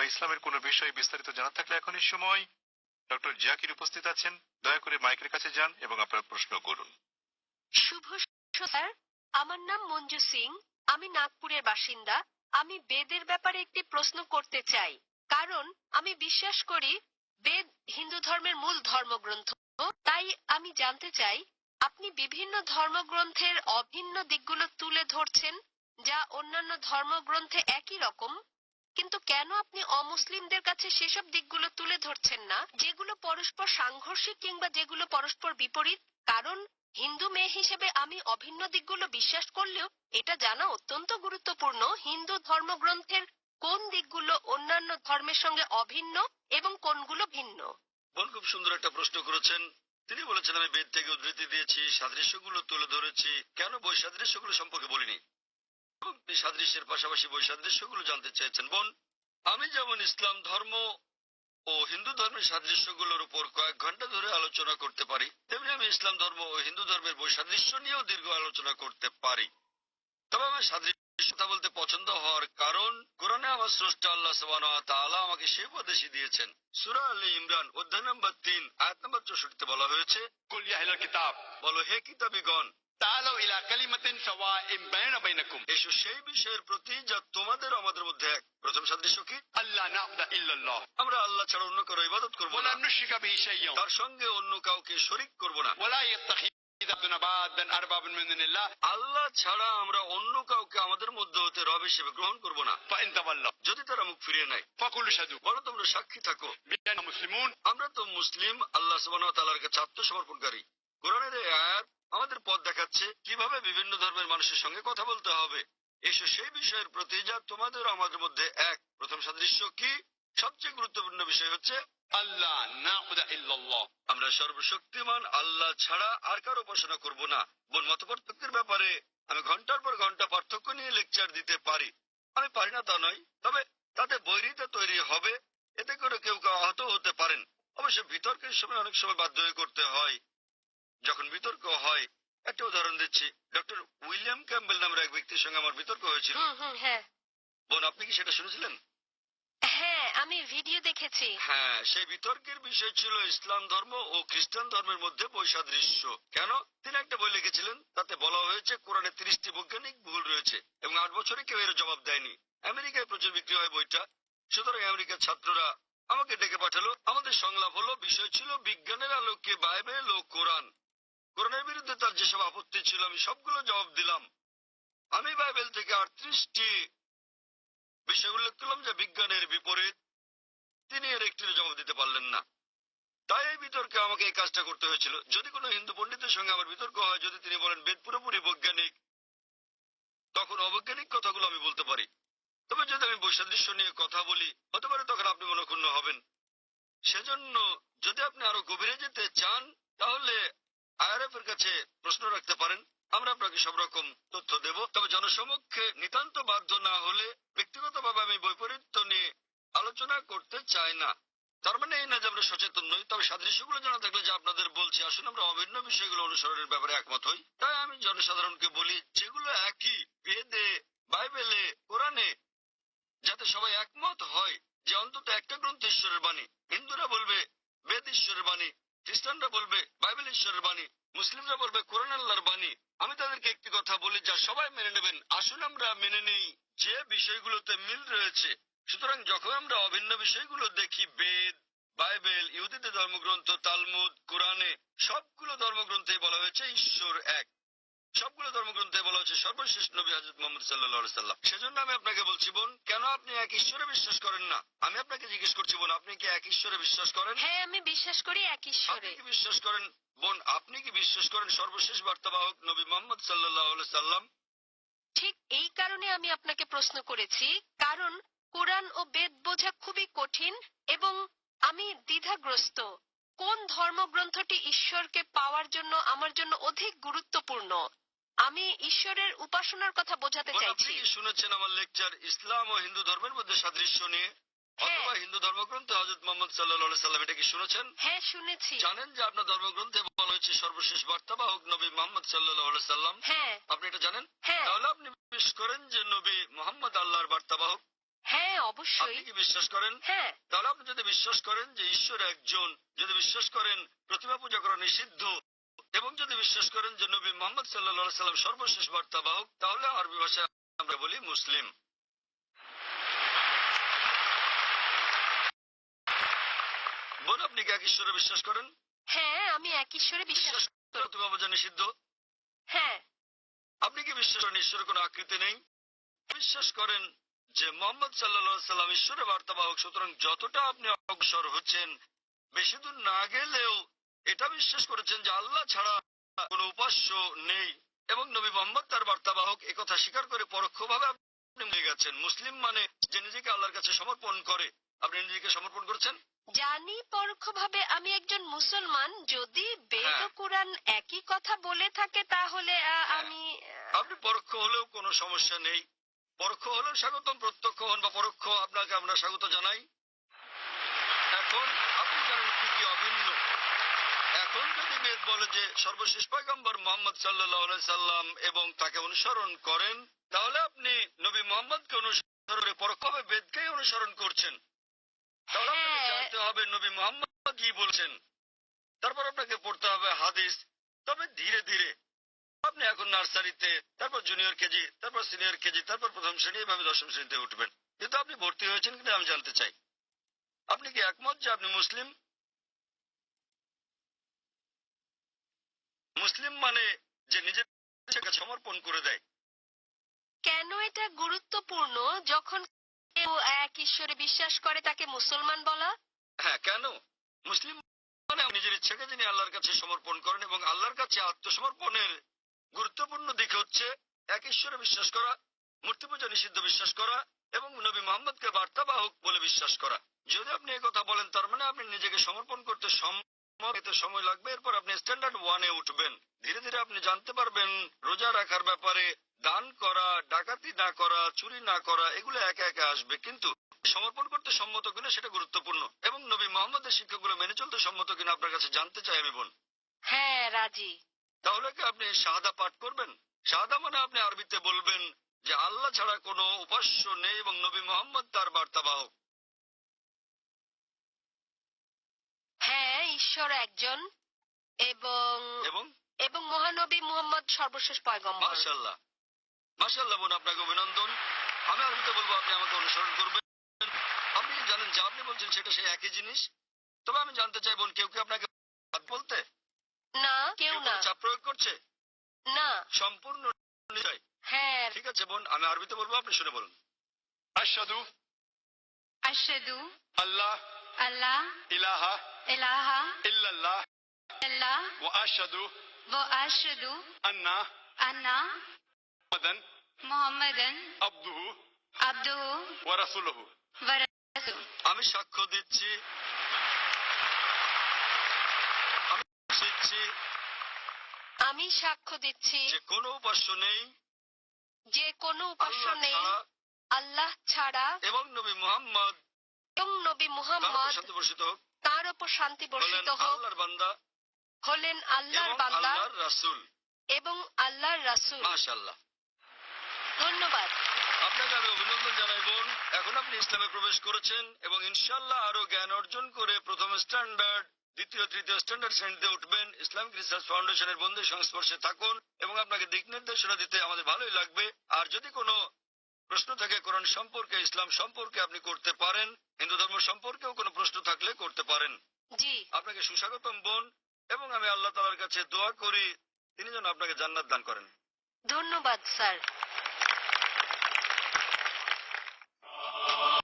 কিংবা ইসলামের কোনো বিষয়ে বিস্তারিত জানা থাকলে এখনই সময়। ডক্টর জাকির উপস্থিত আছেন। দয়া করে মাইকের কাছে যান এবং আপনার প্রশ্ন করুন। শুভ স্যার। আমার নাম মঞ্জু সিং। আমি নাগপুরের বাসিন্দা। আমি বেদের ব্যাপারে একটি প্রশ্ন করতে চাই। কারণ আমি বিশ্বাস করি বেদ হিন্দু ধর্মের মূল ধর্মগ্রন্থ। তাই আমি জানতে চাই, আপনি বিভিন্ন ধর্মগ্রন্থের অভিন্ন দিকগুলো তুলে ধরছেন, যা অন্যান্য ধর্মগ্রন্থে একই রকম? কিন্তু কেন আপনি অমুসলিমদের কাছে সেসব দিকগুলো তুলে ধরছেন না? যেগুলো পরস্পর সাংঘর্ষিক কিংবা যেগুলো পরস্পর বিপরীত? কারণ হিন্দু মেয়ে হিসেবে আমি অভিন্ন দিকগুলো বিশ্বাস করলেও এটা জানা অত্যন্ত গুরুত্বপূর্ণ। হিন্দু ধর্মগ্রন্থের কোন দিকগুলো অন্যান্য ধর্মের সঙ্গে অভিন্ন এবং কোনগুলো ভিন্ন? খুব সুন্দর একটা প্রশ্ন করেছেন। তিনি বলেছেন, আমি বেদ থেকে উদ্ধৃতি দিয়েছি, সাদৃশ্যগুলো তুলে ধরেছি। কেন বৈসাদৃশ্যগুলো সম্পর্কে বলিনি? সাদৃশ্যের পাশাপাশি বৈসাদৃশ্যগুলো জানতে চেয়েছেন। বোন, আমি যেমন ইসলাম ধর্ম ও হিন্দু ধর্মের সাদৃশ্যগুলোর উপর কয়েক ঘণ্টা ধরে আলোচনা করতে পারি, তেমনি আমি ইসলাম ধর্ম ও হিন্দু ধর্মের বৈসাদৃশ্য নিয়েও দীর্ঘ আলোচনা করতে পারি। তবে আমার সাদৃশ্যতা বলতে পছন্দ হওয়ার কারণ, কোরআনে আমার স্রষ্ট আল্লাহ তাআলা আমাকে সে উপদেশই দিয়েছেন। সুরা আলী ইমরান, অধ্যায় নম্বর তিন, আয়াত নম্বর চৌষট্টিতে বলা হয়েছে কলিয়া কিতাব বলো, হে কিতাবিগণ তাহলেও ইলা কালিমাতিন সাওয়া ইমবাইনা বাইনাকুম। এসো সেই বিষয়ের প্রতি যা তোমাদের আমাদের মধ্যে এক। প্রথম সাদৃশ্য কি? আল্লাহ নাবদা ইল্লাল্লাহ। আমরা আল্লাহ ছাড়া অন্য কারও ইবাদত করব না। অন্য শিকা বিশাইয়া তার সঙ্গে অন্য কাউকে শরীক করব না। ওয়ালা ইয়াত্তাখিদাতুনা আল্লাহ ছাড়া আমরা অন্য কাউকে আমাদের মধ্যে হতে রব হিসেবে গ্রহণ করব না। যদি তারা মুখ ফিরিয়ে নেয়। ফাকুল সাদু বলো তোমরা সাক্ষী থাকো। মুসলিম আমরা তো মুসলিম আল্লাহ সুবহানাহু ওয়া তাআলার কাছে আত্মসমর্পণকারী। কোরআনের এই আয়াত আমাদের পথ দেখাচ্ছে, কীভাবে বিভিন্ন ধর্মের মানুষের সঙ্গে কথা বলতে হবে, এসো সেই বিষয়ের প্রতি যা তোমাদের আমাদের মধ্যে এক। প্রথম সাদৃশ্য কি? সবচেয়ে গুরুত্বপূর্ণ বিষয় হচ্ছে আল্লাহ না আমরা সর্বশক্তিমান আল্লাহ ছাড়া আর কার উপাসনা করব না। বোন মত পার্থক্যের ব্যাপারে আমি ঘণ্টার পর ঘণ্টা পার্থক্য নিয়ে লেকচার দিতে পারি। আমি পারি না তা নয়, তবে তাতে বৈরিতা তৈরি হবে। এতে করে কেউ কেউ আহত হতে পারেন। অবশ্য বিতর্কের সময় অনেক সময় বাধ্য করতে হয়। যখন বিতর্ক হয় একটা উদাহরণ দিচ্ছি। ডক্টর উইলিয়াম ক্যাম্বেল নামের এক ব্যক্তির সঙ্গে আমার বিতর্ক হয়েছিল। হ্যাঁ। বোন আপনি কি সেটা শুনেছিলেন? হ্যাঁ আমি ভিডিও দেখেছি। হ্যাঁ সেই বিতর্কের বিষয় ছিল ইসলাম ধর্ম ও খ্রিস্টান ধর্মের মধ্যে বৈসাদৃশ্য। কেন? তিনি একটা বই লিখেছিলেন তাতে বলা হয়েছে কোরআনে তিরিশটি বৈজ্ঞানিক ভুল রয়েছে এবং আট বছরে কেউ এর জবাব দেয়নি। আমেরিকায় প্রচুর বিক্রি হয় বইটা। সুতরাং আমেরিকার ছাত্ররা আমাকে ডেকে পাঠালো। আমাদের সংলাপ হলো বিষয় ছিল বিজ্ঞানের আলোকে বাইবেল ও কোরআন। কোরআনের বিরুদ্ধে তার যেসব আপত্তি ছিল, আমি সবগুলো জবাব দিলাম। আমি বাইবেল থেকে আটত্রিশটি বিষয় উল্লেখ করলাম যা বিজ্ঞানের বিপরীত। তিনি এর একটির জবাব দিতে পারলেন না। তাই এই বিতর্কে আমাকে এই কাজটা করতে হয়েছিল। যদি কোনো হিন্দু পণ্ডিতের সঙ্গে আমার বিতর্ক হয়, যদি তিনি বলেন বেদ পুরোপুরি বৈজ্ঞানিক, তখন অবৈজ্ঞানিক কথাগুলো আমি বলতে পারি। তবে যদি আমি বৈসাদৃশ্য নিয়ে কথা বলি, হতে পারে তখন আপনি মনক্ষুণ্ণ হবেন। সেজন্য যদি আপনি আরও গভীরে যেতে চান, তাহলে আইআরএফ এর কাছে প্রশ্ন রাখতে পারেন। আমরা আপনাকে সব রকম তথ্য দেব। তবে জনসমক্ষে নিতান্ত বাধ্য না হলে ব্যক্তিগতভাবে আমি বৈপরীত্য নিয়ে আলোচনা করতে চাই না। তার মানে এই না যে আমরা সচেতন নই, তবে সাদৃশ্যগুলো জানা থাকলে যে আপনাদের বলছি, আসুন আমরা অভিন্ন বিষয়গুলো অনুসরণের ব্যাপারে একমত হই। তাই আমি জনসাধারণকে বলি, যেগুলো একই বেদে, বাইবেলে, কোরআনে, যাতে সবাই একমত হয় যে অন্তত একটা গ্রন্থ ঈশ্বরের বাণী। হিন্দুরা বলবে, বেদ ঈশ্বরের বাণী। খ্রিস্টানরা বলবে, বাইবেল ঈশ্বরের বাণী, মুসলিমরা বলবে কোরআন আল্লাহর বাণী। আমি তাদেরকে একটি কথা বলি, যা সবাই মেনে নেবেন। আসুন আমরা মেনে নেই যে বিষয়গুলোতে মিল রয়েছে। সুতরাং যখন আমরা অভিন্ন বিষয়গুলো দেখি, বেদ, বাইবেল, ইহুদিদের ধর্মগ্রন্থ, তালমুদ, কোরআনে, সবগুলো ধর্মগ্রন্থে বলা হয়েছে ঈশ্বর এক। সবগুলো ধর্মগ্রন্থে বলা হচ্ছে সর্বশেষ নবী হাজরত মোহাম্মদ সাল্লাহ সাল্লাম। সেজন্য আমি আপনাকে বলছি বোন কেন আপনি এক ঈশ্বরে বিশ্বাস করেন না? আমি আপনাকে জিজ্ঞেস করছি বোন আপনি কি এক ঈশ্বরে বিশ্বাস করেন? হ্যাঁ আমি বিশ্বাস করি এক ঈশ্বরে। আপনি কি বিশ্বাস করেন? বোন আপনি কি বিশ্বাস করেন সর্বশেষ বার্তাবাহক নবী মোহাম্মদ সাল্লাহ সাল্লাম? ঠিক এই কারণে আমি আপনাকে প্রশ্ন করেছি কারণ কোরআন ও বেদ বোঝা খুবই কঠিন এবং আমি দ্বিধাগ্রস্ত। কোন ধর্মগ্রন্থটি ঈশ্বরকে পাওয়ার জন্য আমার জন্য অধিক গুরুত্বপূর্ণ? আমি ঈশ্বরের উপাসনার কথা বোঝাতে বোন, আপনি কি শুনেছেন আমার লেকচার ইসলাম ও হিন্দু ধর্মের মধ্যে সাদৃশ্য নিয়ে? হ্যাঁ। অথবা হিন্দু ধর্মগ্রন্থে হজরত মোহাম্মদ সাল্লাহ সাল্লাম এটা কি শুনেছেন? হ্যাঁ শুনেছি। জানেন যে আপনার ধর্মগ্রন্থে বলা হয়েছে সর্বশেষ বার্তাবাহক নবী মোহাম্মদ সাল্লাহ সাল্লাম। হ্যাঁ। আপনি এটা জানেন? হ্যাঁ। তাহলে আপনি বিশ্বাস করেন যে নবী মোহাম্মদ আল্লাহর বার্তাবাহক হ্যাঁ হ্যাঁ আপনি অবশ্যই কি বিশ্বাস করেন? হ্যাঁ। তাহলে আপনি যদি বিশ্বাস করেন যে ঈশ্বর একজন যদি বিশ্বাস করেন প্রতিমা পূজা করা নিষিদ্ধ এবং যদি বিশ্বাস করেন যে নবী মোহাম্মদ সাল্লা সাল্লাম সর্বশেষ বার্তাবাহক তাহলে আরবি ভাষায় আমরা বলি মুসলিম। বোন আপনি কি এক ঈশ্বরে বিশ্বাস করেন? হ্যাঁ আমি এক ঈশ্বরে বিশ্বাস প্রতিমা পূজা নিষিদ্ধ? হ্যাঁ। আপনি কি বিশ্বাস করেন ঈশ্বরের কোনো আকৃতি নেই? বিশ্বাস করেন যে মোহাম্মদ সাল্লা সাল্লাম ঈশ্বরের বার্তাবাহক সুতরাং যতটা আপনি অগ্রসর হচ্ছেন বেশি দূর না গেলেও এটা বিশ্বাস করেছেন যে আল্লাহ ছাড়া কোনো উপাস্য নেই। এবং নবী মোহাম্মদ তার বার্তাবাহক একথা স্বীকার করে পরোক্ষভাবে আপনি গেছেন। মুসলিম মানে যে নিজেকে আল্লাহর কাছে সমর্পণ করে। আপনি নিজেকে সমর্পণ করেছেন? জানি পরোক্ষভাবে আমি একজন মুসলমান। যদি বেদ ও হ্যাঁ। কোরআন একই কথা বলে থাকে তাহলে আহ, হ্যাঁ। আমি আহ, আপনি পরোক্ষ হলেও কোনো সমস্যা নেই। পরোক্ষ হলেও স্বাগতম প্রত্যক্ষ হন বা পরোক্ষ আপনাকে আমরা স্বাগত জানাই। এখন আপনি জানেন কি কি অভিন্ন। এখন যদি বেদ বলে যে সর্বশেষ পয়গম্বর মোহাম্মদ সাল্লাহ সাল্লাম এবং তাকে অনুসরণ করেন তাহলে আপনি নবী মোহাম্মদকে অনুসরণ করে পরোক্ষভাবে বেদকেই অনুসরণ করছেন। তাহলে হ্যাঁ। জানতে হবে নবী মোহাম্মদ কি বলছেন। তারপর আপনাকে পড়তে হবে হাদিস। তবে ধীরে ধীরে। আপনি এখন নার্সারিতে তারপর জুনিয়র কেজি তারপর সিনিয়র কেজি তারপর প্রথম শ্রেণি এভাবে দশম শ্রেণীতে উঠবেন। কিন্তু আপনি ভর্তি হয়েছেন কিন্তু আমি জানতে চাই। আপনি কি একমত যে আপনি মুসলিম? মুসলিম মানে যে নিজের কাছে সমর্পণ করে দেয়। কেন এটা গুরুত্বপূর্ণ যখন কেউ এক ঈশ্বরে বিশ্বাস করে তাকে মুসলমান বলা? হ্যাঁ কেন? মুসলিম মানে নিজের ইচ্ছাকে যিনি আল্লাহর কাছে সমর্পণ করেন এবং আল্লাহর কাছে আত্মসমর্পণের গুরুত্বপূর্ণ দিক হচ্ছে এক ঈশ্বরে বিশ্বাস করা মূর্তি পূজা নিষিদ্ধ বিশ্বাস করা এবং নবী মোহাম্মদকে বার্তাবাহক বলে বিশ্বাস করা। যদি আপনি কথা বলেন তার মানে আপনি নিজেকে সমর্পণ করতে সম- এতে সময় লাগবে এরপর আপনি স্ট্যান্ডার্ড ওয়ানে উঠবেন। ধীরে ধীরে আপনি জানতে পারবেন রোজা রাখার ব্যাপারে দান করা ডাকাতি না করা চুরি না করা এগুলো একে একে আসবে। কিন্তু সমর্পণ করতে সম্মত কিনা সেটা গুরুত্বপূর্ণ। এবং নবী মোহাম্মদের শিক্ষাগুলো মেনে চলতে সম্মত কিনা আপনার কাছে জানতে চাই আমি বোন। হ্যাঁ রাজি। তাহলে কি আপনি শাহাদা পাঠ করবেন? শাহাদা মানে আপনি আরবিতে বলবেন যে আল্লাহ ছাড়া কোনো উপাস্য নেই এবং নবী মোহাম্মদ তার বার্তাবাহক। ঈশ্বর একজন এবং এবং? মহানবী মোহাম্মদ সর্বশেষ পয়গম্বর। মাশাআল্লাহ। মাশাআল্লাহ বোন আপনাকে অভিনন্দন। আমি আরবিতে বলব আপনি আমাকে অনুসরণ করবেন। আপনি জানেন যা আপনি বলছেন সেটা সেই একই জিনিস? তবে আমি জানতে চাই বোন কেউ কি আপনাকে বাদ বলতে? না কেউ না। চাপ প্রয়োগ করছে? না। সম্পূর্ণ নিশ্চয়। হ্যাঁ। ঠিক আছে বোন আমি আরবিতে বলব আপনি শুনে বলুন। আশাদু আশাদু আল্লাহ। আমি সাক্ষ্য দিচ্ছি। আমি দিচ্ছি। আমি সাক্ষ্য দিচ্ছি। যে কোন উপাস্য নেই। যে কোনো উপাস্য নেই। আল্লাহ ছাড়া এবং নবী মোহাম্মদ এবং নবী মুহাম্মদ তার উপর শান্তি বর্ষিত হোক। হলেন আল্লাহর বান্দা রাসূল। এবং আল্লাহর রাসূল। ধন্যবাদ। আপনাকে আমি অভিনন্দন জানাই বোন। এখন আপনি ইসলামে প্রবেশ করেছেন এবং ইনশাল্লাহ আরও জ্ঞান অর্জন করে প্রথম স্ট্যান্ডার্ড দ্বিতীয় তৃতীয় স্ট্যান্ডার্ড শ্রেণীতে উঠবেন ইসলামিক রিসার্চ ফাউন্ডেশনের বন্ধুর সংস্পর্শে থাকুন এবং আপনাকে দিক নির্দেশনা দিতে আমাদের ভালোই লাগবে। আর যদি কোনো প্রশ্ন থাকে কোরআন সম্পর্কে ইসলাম সম্পর্কে আপনি করতে পারেন হিন্দু ধর্ম সম্পর্কেও কোনো প্রশ্ন থাকলে করতে পারেন। জি। আপনাকে সুস্বাগতম বোন এবং আমি আল্লাহ তালার কাছে দোয়া করি তিনি যেন আপনাকে জান্নাত দান করেন। ধন্যবাদ স্যার।